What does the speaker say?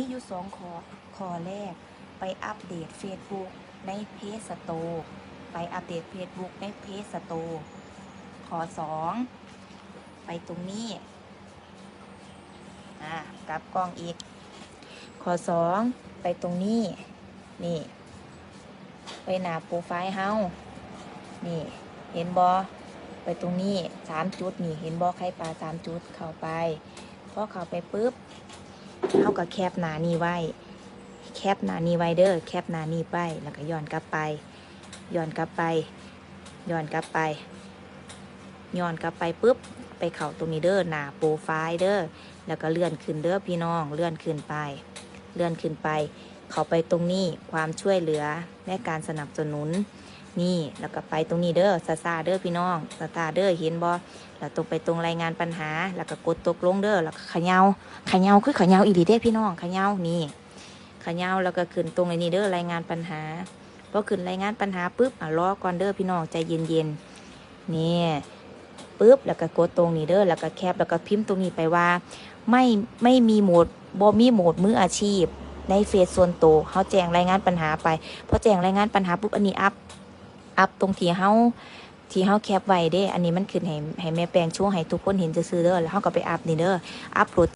มีอยู่สองข้อข้อแรก ไปอัปเดต Facebook ในเพจสโตไปอัปเดต Facebook ในเพจสโตร์ข้อสองไปตรงนี้อ่ากลับกล้องอีกขอสองไปตรงนี้ นี่ ไปหน้าโปรไฟล์เฮานี่ เห็นบอไปตรงนี้สามจุดนี่ เห็นบอไข่ปลาสามจุดเข้าไปพอเข้าไปปุ๊บ เฮาก็แคปหน้านี้ไว้ แคปหน้านี้ไว้เด้อแคปหน้านี้ไปแล้วก็ย้อนกลับไปย้อนกลับไปย้อนกลับไปย้อนกลับไปปุ๊บไปเข่าตรงนี้เด้อหน้าโปรไฟล์เด้อแล้วก็เลื่อนขึ้นเด้อพี่น้องเลื่อนขึ้นไป เลื่อนขึ้นไป เขาไปตรงนี้ความช่วยเหลือและการสนับสนุน นี่แล้วก็ไปตรงนี้เด้อซาซาเด้อพี่น้องซาซาเด้อเห็นบ่แล้วตรงไปตรงรายงานปัญหา แล้วก็กดตกลงเด้อแล้วก็ขยาเขยาคือขยาอีหลีเด้พี่น้องขยานี่ขยาแล้วก็ขึ้นตรงไอ้นี้เด้อรายงานปัญหาพอขึ้นรายงานปัญหาปุ๊บอะรอก่อนเด้อพี่น้องใจเย็นๆนี่ปุ๊บแล้วก็กดตรงนี้เด้อแล้วก็แคปแล้วก็พิมพ์ตรงนี้ไปว่า ไม่ไม่มีโหมดบ่มีโหมดมืออาชีพ ในเฟซส่วนตัวเขาแจ้งรายงานปัญหาไปพอแจ้งรายงานปัญหาปุ๊บอันนี้อัพอัพตรงที่เขาที่เฮาแคปไว้เด้ อันนี้มันขึ้นให้ให้แม่แปลงช่วงให้ทุกคนเห็นซื่อเด้อ แล้วเฮาก็ไปอัพนี่เด้อ อัพโหลด